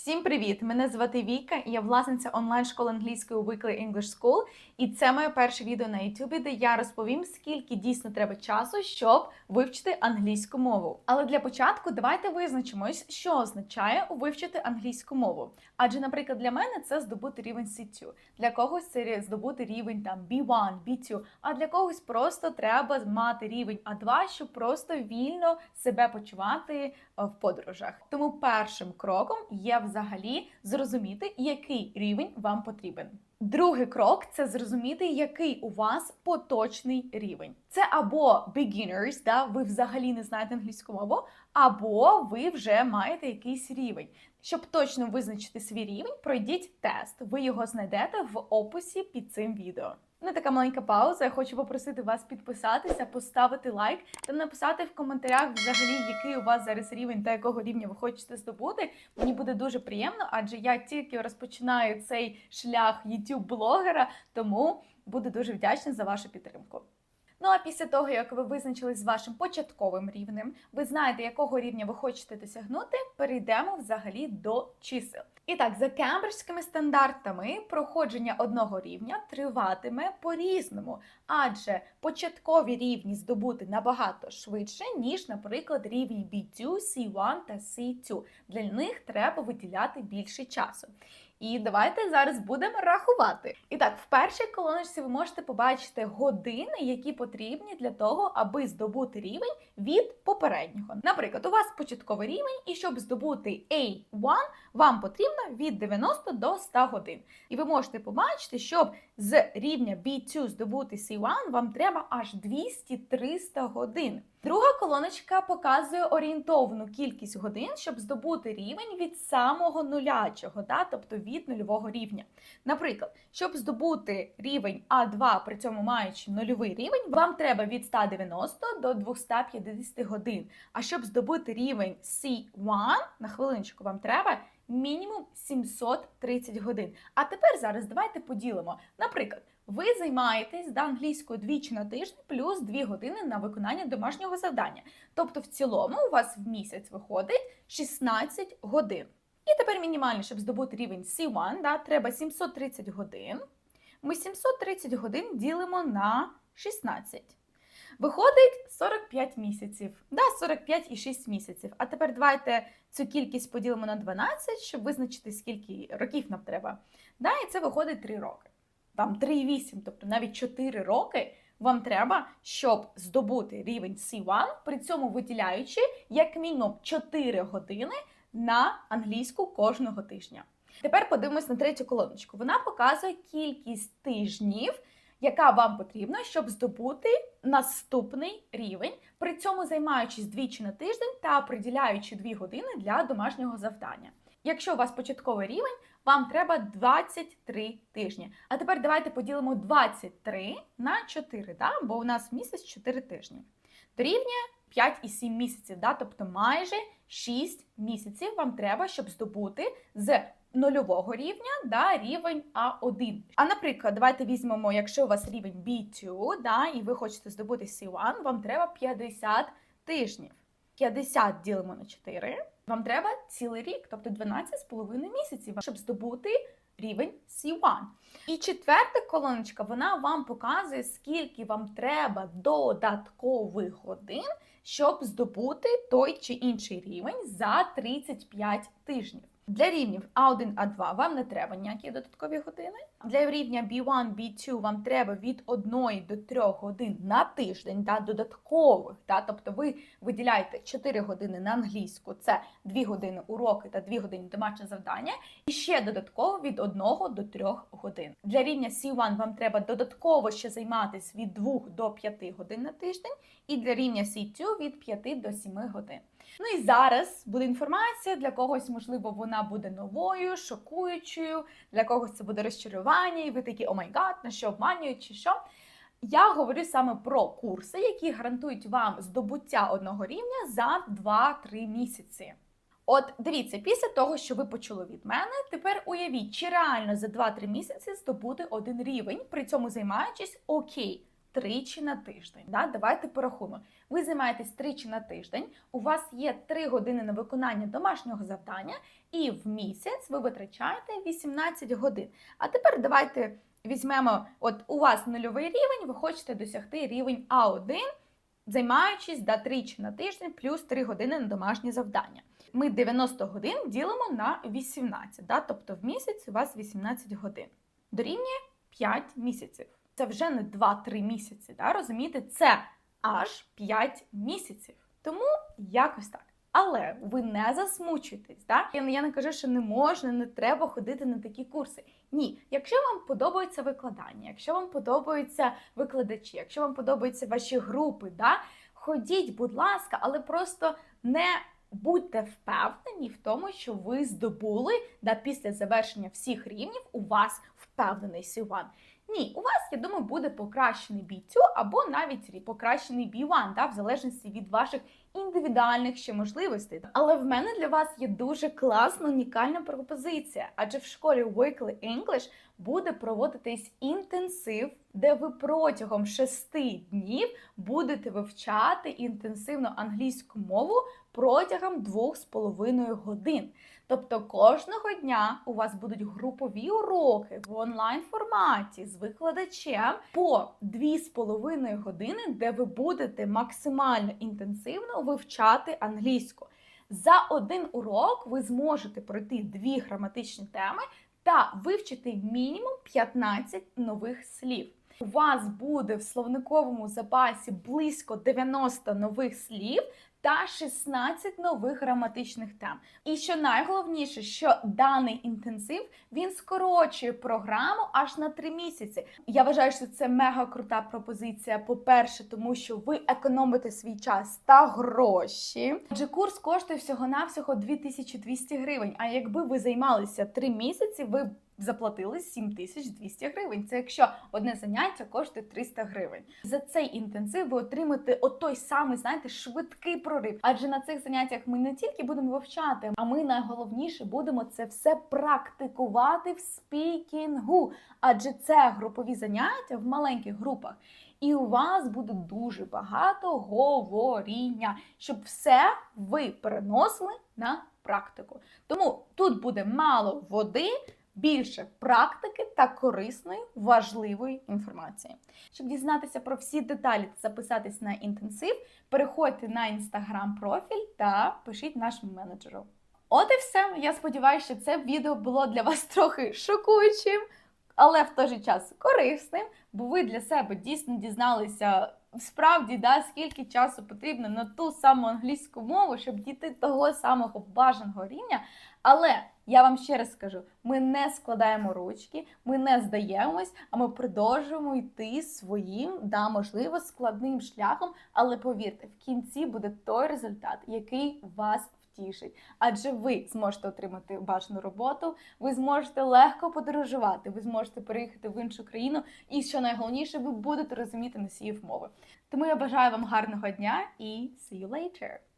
Всім привіт! Мене звати Віка, я власниця онлайн-школи англійської Weekly English School. І це моє перше відео на YouTube, де я розповім, скільки дійсно треба часу, щоб вивчити англійську мову. Але для початку давайте визначимось, що означає вивчити англійську мову. Адже, наприклад, для мене це здобути рівень C2, для когось це здобути рівень там B1, B2, а для когось просто треба мати рівень А2, щоб просто вільно себе почувати е, в подорожах. Тому першим кроком є взагалі зрозуміти, який рівень вам потрібен. Другий крок це зрозуміти, який у вас поточний рівень. Це або beginners, да, ви взагалі не знаєте англійську мову, або ви вже маєте якийсь рівень. Щоб точно визначити свій рівень, пройдіть тест. Ви його знайдете в описі під цим відео. Не така маленька пауза. Я хочу попросити вас підписатися, поставити лайк та написати в коментарях взагалі, який у вас зараз рівень та якого рівня ви хочете здобути. Мені буде дуже приємно, адже я тільки розпочинаю цей шлях youtube блогера тому буду дуже вдячна за вашу підтримку. Ну а після того, як ви визначились з вашим початковим рівнем, ви знаєте, якого рівня ви хочете досягнути, перейдемо взагалі до чисел. І так, за кембриджськими стандартами проходження одного рівня триватиме по-різному, адже початкові рівні здобути набагато швидше, ніж, наприклад, рівні B2, C1 та C2. Для них треба виділяти більше часу. І давайте зараз будемо рахувати. І так, в першій колоночці ви можете побачити години, які потрібні для того, аби здобути рівень від попереднього. Наприклад, у вас початковий рівень, і щоб здобути A1, вам потрібно від 90 до 100 годин. І ви можете побачити, щоб з рівня B2 здобути C1, вам треба аж 200-300 годин. Друга колоночка показує орієнтовну кількість годин, щоб здобути рівень від самого нулячого, да? тобто від нульового рівня. Наприклад, щоб здобути рівень А2, при цьому маючи нульовий рівень, вам треба від 190 до 250 годин. А щоб здобути рівень C1, на хвилиночку вам треба мінімум 730 годин. А тепер зараз давайте поділимо. Наприклад, ви займаєтесь да, англійською двічі на тиждень плюс 2 години на виконання домашнього завдання. Тобто, в цілому у вас в місяць виходить 16 годин. І тепер мінімально, щоб здобути рівень C1, да, треба 730 годин. Ми 730 годин ділимо на 16. Виходить 45 місяців. Да, 45 і 6 місяців. А тепер давайте цю кількість поділимо на 12, щоб визначити, скільки років нам треба. Да, І це виходить 3 роки. Там 3,8, тобто навіть 4 роки вам треба, щоб здобути рівень C1, при цьому виділяючи як мінімум 4 години на англійську кожного тижня. Тепер подивимось на третю колоночку. Вона показує кількість тижнів, яка вам потрібна, щоб здобути наступний рівень, при цьому займаючись двічі на тиждень та приділяючи 2 години для домашнього завдання. Якщо у вас початковий рівень, вам треба 23 тижні. А тепер давайте поділимо 23 на 4, да? бо у нас місяць 4 тижні. Дорівнює 5,7 місяців, да? тобто майже 6 місяців вам треба, щоб здобути з нульового рівня да, рівень А1. А наприклад, давайте візьмемо, якщо у вас рівень B2, да, і ви хочете здобути C1, вам треба 50 тижнів. 50 ділимо на 4, вам треба цілий рік, тобто 12,5 місяців, щоб здобути рівень C1. І четверта колоночка, вона вам показує, скільки вам треба додаткових годин, щоб здобути той чи інший рівень за 35 тижнів. Для рівнів А1, А2 вам не треба ніякі додаткові години. Для рівня B1, B2 вам треба від 1 до 3 годин на тиждень та додаткових. Та, тобто ви виділяєте 4 години на англійську, це 2 години уроки та 2 години домашнє завдання, і ще додатково від 1 до 3 годин. Для рівня C1 вам треба додатково ще займатися від 2 до 5 годин на тиждень, і для рівня C2 від 5 до 7 годин. Ну і зараз буде інформація, для когось, можливо, вона буде новою, шокуючою, для когось це буде розчарування, і ви такі, о май гад, на що обманюють чи що. Я говорю саме про курси, які гарантують вам здобуття одного рівня за 2-3 місяці. От дивіться, після того, що ви почули від мене, тепер уявіть, чи реально за 2-3 місяці здобути один рівень, при цьому займаючись окей тричі на тиждень. Да? Давайте порахуємо. Ви займаєтесь тричі на тиждень, у вас є 3 години на виконання домашнього завдання, і в місяць ви витрачаєте 18 годин. А тепер давайте візьмемо: от у вас нульовий рівень, ви хочете досягти рівень А1, займаючись да, тричі на тиждень плюс 3 години на домашні завдання. Ми 90 годин ділимо на 18, да? тобто в місяць у вас 18 годин. Дорівнює 5 місяців. Це вже не 2-3 місяці. Да? Розумієте, це аж 5 місяців. Тому якось так. Але ви не засмучуєтесь. Да? Я, не кажу, що не можна, не треба ходити на такі курси. Ні, якщо вам подобається викладання, якщо вам подобаються викладачі, якщо вам подобаються ваші групи, да? ходіть, будь ласка, але просто не будьте впевнені в тому, що ви здобули да, після завершення всіх рівнів у вас впевнений C1. Ні, у вас, я думаю, буде покращений B2 або навіть покращений B1, да, в залежності від ваших індивідуальних ще можливостей. Але в мене для вас є дуже класна, унікальна пропозиція, адже в школі Weekly English буде проводитись інтенсив, де ви протягом шести днів будете вивчати інтенсивно англійську мову протягом двох з половиною годин. Тобто кожного дня у вас будуть групові уроки в онлайн форматі з викладачем по 2,5 години, де ви будете максимально інтенсивно вивчати англійську. За один урок ви зможете пройти дві граматичні теми та вивчити мінімум 15 нових слів. У вас буде в словниковому запасі близько 90 нових слів та 16 нових граматичних тем. І що найголовніше, що даний інтенсив він скорочує програму аж на 3 місяці. Я вважаю, що це мега крута пропозиція. По-перше, тому що ви економите свій час та гроші. Адже курс коштує всього-навсього 2200 гривень. А якби ви займалися 3 місяці, ви заплатили 7200 гривень. Це якщо одне заняття коштує 300 гривень. За цей інтенсив ви отримаєте отой самий, знаєте, швидкий прорив. Адже на цих заняттях ми не тільки будемо вивчати, а ми найголовніше будемо це все практикувати в спікінгу. Адже це групові заняття в маленьких групах. І у вас буде дуже багато говоріння, щоб все ви переносили на практику. Тому тут буде мало води, більше практики та корисної важливої інформації. Щоб дізнатися про всі деталі та записатись на інтенсив, переходьте на інстаграм профіль та пишіть нашому менеджеру. От і все. Я сподіваюся, що це відео було для вас трохи шокуючим, але в той же час корисним, бо ви для себе дійсно дізналися справді, да, скільки часу потрібно на ту саму англійську мову, щоб дійти того самого бажаного рівня. Але я вам ще раз скажу: ми не складаємо ручки, ми не здаємось, а ми продовжуємо йти своїм, да, можливо, складним шляхом. Але повірте, в кінці буде той результат, який вас втішить. Адже ви зможете отримати бажану роботу, ви зможете легко подорожувати, ви зможете переїхати в іншу країну, і що найголовніше, ви будете розуміти носіїв мови. Тому я бажаю вам гарного дня і see you later!